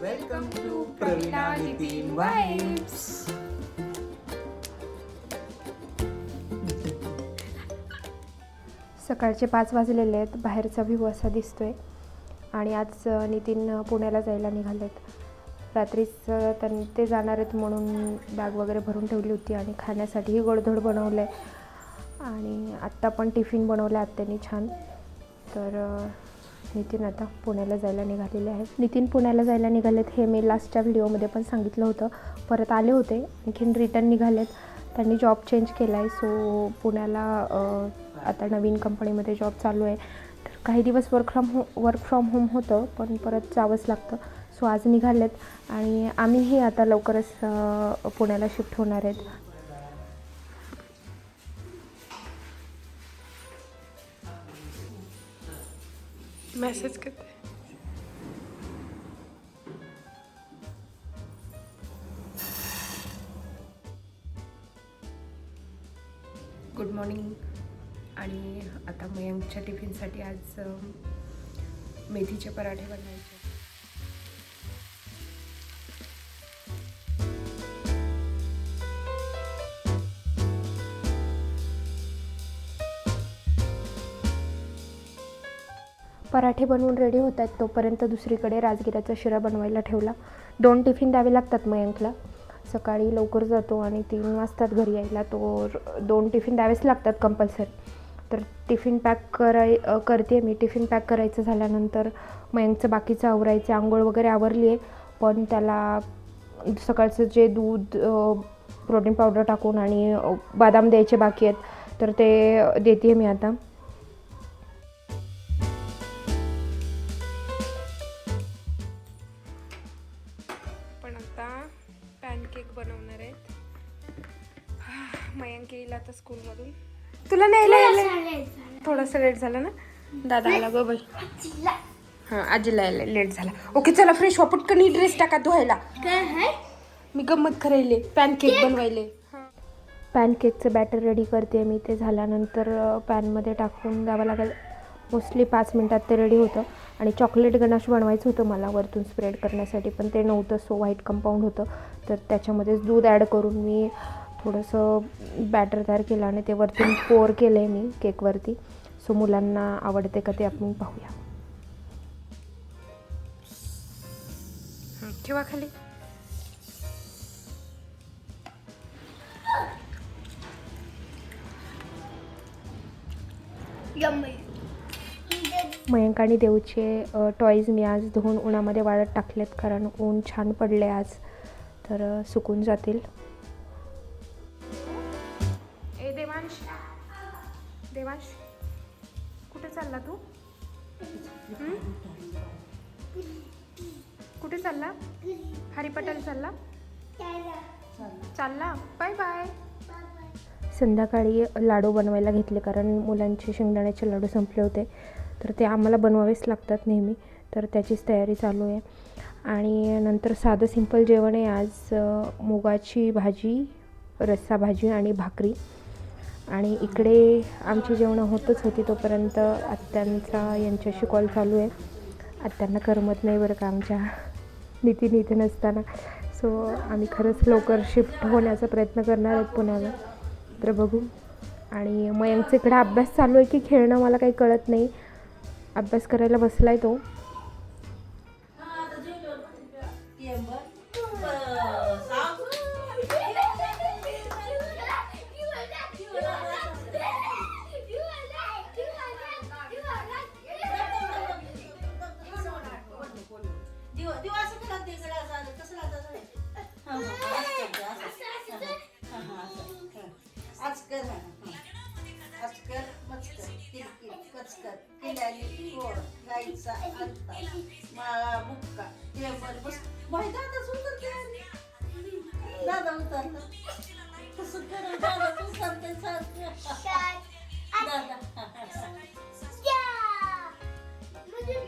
Welcome to Praveena Nitin vibes सकाळचे पाच वाजलेले आहेत. बाहेरचा व्ह्यू असा दिसतोय. आणि आज नितीन पुण्याला जायला निघालेत. रात्रीच त्यां ते जाणार आहेत म्हणून बॅग वगैरे भरून ठेवली होती आणि खाण्यासाठीही गोडधोड बनवलं आहे आणि आत्ता पण टिफिन बनवलं आत्याने छान. तर नितीन आता पुण्याला जायला निघालेले आहेत. नितीन पुण्याला जायला निघालेत हे मी लास्टच्या व्हिडिओमध्ये पण सांगितलं होतं. परत आले होते आणखीन रिटर्न निघालेत. त्यांनी जॉब चेंज केला आहे सो पुण्याला आता नवीन कंपनीमध्ये जॉब चालू आहे. तर काही दिवस work from home work from home होतं पण परत जावंच लागतं. सो आज निघालेत आणि आम्हीही आता लवकरच पुण्याला शिफ्ट होणार आहेत. मेसेज करते गुड मॉर्निंग आणि आता मयंकच्या टिफिनसाठी आज मेथीचे पराठे बनवायचे पराठे बनवून रेडी होत आहेत तोपर्यंत दुसरीकडे राजगिराचा शिरा बनवायला ठेवला. दोन टिफिन द्यावे लागतात मयंकला. सकाळी लवकर जातो आणि तीन वाजतात घरी यायला. तो दोन टिफिन द्यावेच लागतात कंपल्सरी तर टिफिन पॅक कराय करते मी. टिफिन पॅक करायचं झाल्यानंतर मयंकचं बाकीचं आवरायचं. आंघोळ वगैरे आवरली आहे पण त्याला सकाळचं जे दूध प्रोटीन पावडर टाकून आणि बदाम द्यायचे बाकी आहेत. तर ते देते मी आता. पॅनकेक बनवणार आहेत. मयंक येईल आता स्कूलमधून तुला यायला थोडासा लेट झाला. ना? दादा आला ग बाई. हां आजीला यायला लेट झाला. ओके चला फ्रेश व्हा पटकन ड्रेस टाका धुवायला. मी गंमत करायले. पॅनकेक बनवायले. पॅनकेकचं बॅटर रेडी करते. मी ते झाल्यानंतर पॅनमध्ये टाकून द्यावं लागेल. मोस्टली पाच मिनटात ते रेडी होतं. आणि चॉकलेट गनाश बनवायचं होतं मला वरतून स्प्रेड करण्यासाठी पण ते नव्हतं सो व्हाईट कंपाऊंड होतं. तर त्याच्यामध्येच दूध ॲड करून मी थोडंसं बॅटर तयार केलं आणि ते वरतून पोर केलं आहे मी केकवरती सो मुलांना आवडते का ते आपण पाहूया. हं, ठेवा खाली. मयंक आणि देऊचे टॉईज मी आज धुवून उन्हामध्ये वाळत टाकलेत कारण ऊन छान पडले आज. तर सुकून जातील. ए देवांश. देवांश कुठे चालला तू? कुठे चालला? हरिपटाला चालला? चालला. Bye bye. संध्याकाळी लाडू बनवायला घेतले कारण मुलांचे शेंगदाण्याचे लाडू संपले होते. तर ते आम्हाला बनवावेच लागतात नेहमी. तर त्याचीच तयारी चालू आहे. आणि नंतर साधं सिंपल जेवण आहे. आज मुगाची भाजी रस्सा भाजी आणि भाकरी. आणि इकडे आमची जेवणं होतच होती तोपर्यंत आत्यांचा यांच्याशी कॉल चालू आहे. आत्यांना करमत नाही बरं का आमच्या नितीन इथे नसताना. सो आम्ही खरंच लवकर शिफ्ट होण्याचा प्रयत्न करणार आहोत पुण्याला. तर बघू. आणि मयंकचा इकडे अभ्यास चालू आहे की खेळणं मला काही कळत नाही. अभ्यास करायला बसला आहे तो. kaskat, kilalikor, kahit sa altas, mabuka, kilabalbos, why dada sultan yan? Dada utan na. Kusog ka ng dada sultan ka sa Shut Dada. Yeah! Music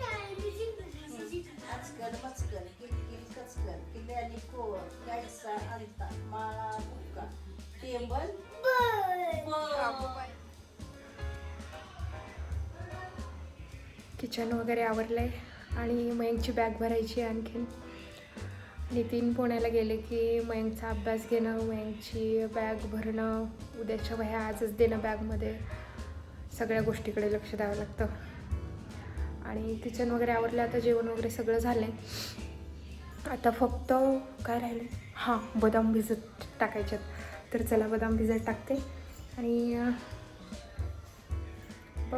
na, music na. Atskal, matskal, kilikatskal, kilalikor, kahit sa altas, mabuka, kilabalbos, Boy! Boy! Kitchen वगैरे आवरलंय. आणि मयंकची bag भरायची आहे आणखीन. नितीन पुण्याला गेले की मयंकचा अभ्यास घेणं मयंकची बॅग भरणं उद्याच्या वह्या आजच देणं बॅगमध्ये सगळ्या गोष्टीकडे लक्ष द्यावं लागतं. आणि किचन वगैरे आवरलं आता जेवण वगैरे सगळं झालं आहे आता फक्त काय राहिलं हां बदाम भिजत टाकायच्यात. तर चला बदाम भिजत टाकते. आणि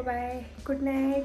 bye good night